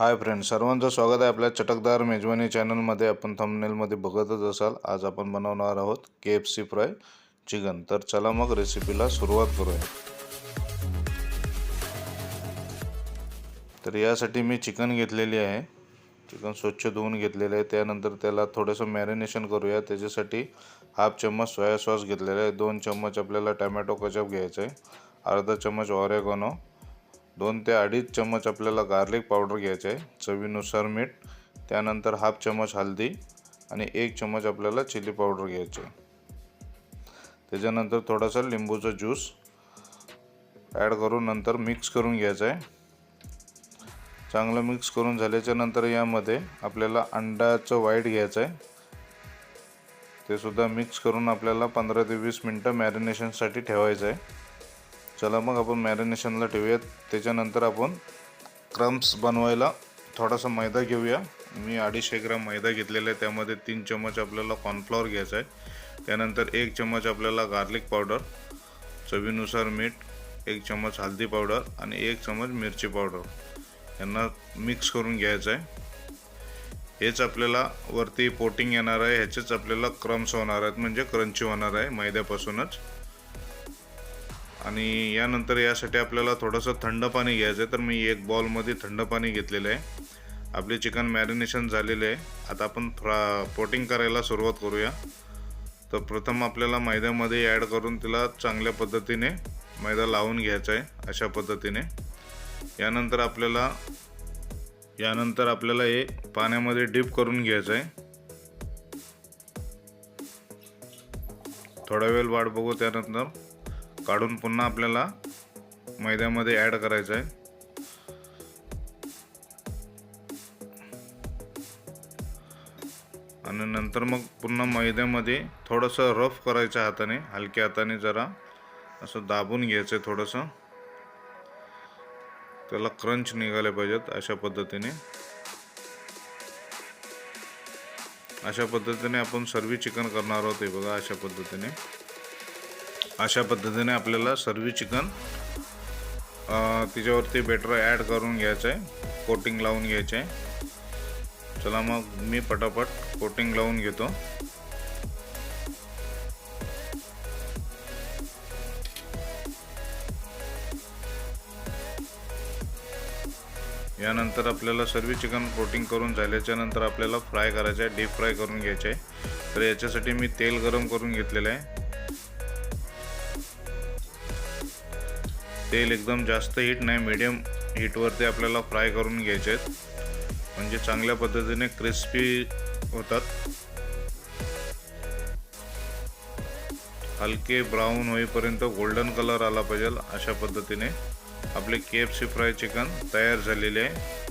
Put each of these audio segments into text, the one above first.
Hi friend सर्वांचं स्वागत आहे आपल्या चटकदार मेजवानी चॅनलमध्ये. आपण थंबनेलमध्ये बघतच असाल आज आपण बनवणार आहोत K F C fry chicken. तर चला मग रेसिपीला सुरुवात करूया. तर यासाठी मी चिकन घेतलेली आहे. चिकन स्वच्छ धुवून घेतलेलं आहे. त्यानंतर त्याला थोडंसं मॅरिनेशन करूया. त्याच्यासाठी हाफ चम्मच सोया सॉस घेतलेला आहे. दोन चम्मच आपल्याला टॅमॅटो कचप घ्यायचं आहे. अर्धा चम्मच ऑरेगॉनो दोन ते अडीच चम्मच आपल्याला गार्लिक पावडर घ्यायचं आहे. चवीनुसार मीठ त्यानंतर हाफ चम्मच हळदी आणि एक चम्मच आपल्याला चिली पावडर घ्यायचं आहे. त्याच्यानंतर थोडासा लिंबूचा ज्यूस ॲड करून नंतर मिक्स करून घ्यायचं आहे. चांगलं मिक्स करून झाल्याच्यानंतर यामध्ये आपल्याला अंड्याचं व्हाईट घ्यायचं आहे. ते सुद्धा मिक्स करून आपल्याला पंधरा ते वीस मिनटं मॅरिनेशनसाठी ठेवायचं आहे. चला मग आपण मॅरिनेशनला ठेवूयात. त्याच्यानंतर आपण क्रम्स बनवायला थोडासा मैदा घेऊया. मी अडीचशे ग्राम मैदा घेतलेला आहे. त्यामध्ये तीन चम्मच आपल्याला कॉर्नफ्लॉवर घ्यायचा आहे. त्यानंतर एक चम्मच आपल्याला गार्लिक पावडर चवीनुसार मीठ एक चम्मच हळदी पावडर आणि एक चम्मच मिरची पावडर यांना मिक्स करून घ्यायचं आहे. हेच आपल्याला वरती पोटिंग येणार आहे. ह्याचेच आपल्याला क्रम्स होणार आहेत. म्हणजे क्रंची होणार आहे मैद्यापासूनच. आणि यानंतर यासाठी आपल्याला थोडंसं थंड पाणी घ्यायचं आहे तर मी एक बॉलमध्ये थंड पाणी घेतलेलं आहे. आपले चिकन मॅरिनेशन झालेले आहे. आता आपण फ्रा पोटिंग करायला सुरुवात करूया. तर प्रथम आपल्याला मैद्यामध्ये ॲड करून तिला चांगल्या पद्धतीने मैदा लावून घ्यायचा आहे अशा पद्धतीने. यानंतर आपल्याला यानंतर आपल्याला हे पाण्यामध्ये डीप करून घ्यायचं आहे. थोडा वेळ वाट बघू त्यानंतर. काढून पुन्हा आपल्याला मैद्यामध्ये ॲड करायचं आहे. आणि नंतर मग पुन्हा मैद्यामध्ये थोडंसं रफ करायचं हाताने हलक्या हाताने जरा असं दाबून घ्यायचं आहे थोडंसं. त्याला क्रंच निघाले पाहिजेत अशा पद्धतीने. अशा पद्धतीने आपण सर्वी चिकन करणार आहोत हे बघा अशा पद्धतीने. अशा पद्धतीने आपल्याला सर्वी चिकन तिच्यावरती बेटर ॲड करून घ्यायचं आहे कोटिंग लावून घ्यायचं आहे चला मग मी पटापट कोटिंग लावून घेतो. यानंतर आपल्याला सर्व चिकन कोटिंग करून झाल्याच्यानंतर आपल्याला फ्राय करायचं आहे डीप फ्राय करून घ्यायचे आहे तर याच्यासाठी मी तेल गरम करून घेतलेलं आहे. तेल एकदम जास्त हीट नाही मीडियम हीटवरती आपल्याला फ्राय करून घ्यायचे आहेत. म्हणजे चांगल्या पद्धतीने क्रिस्पी होतात. हलके ब्राऊन होईपर्यंत गोल्डन कलर आला पाहिजे अशा पद्धतीने. आपले K F C fry chicken तयार झालेले आहे.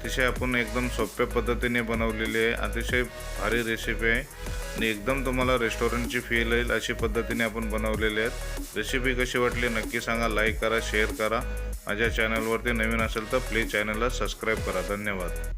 अतिशय आपण एकदम सोप्या पद्धतीने बनवलेली आहे. अतिशय भारी रेसिपी आहे. आणि एकदम तुम्हाला रेस्टॉरंटची फील येईल अशी पद्धतीने आपण बनवलेले आहेत. रेसिपी कशी वाटली नक्की सांगा लाईक करा शेअर करा. माझ्या चॅनलवरती नवीन असेल तर प्लीज चॅनलला सबस्क्राईब करा. धन्यवाद.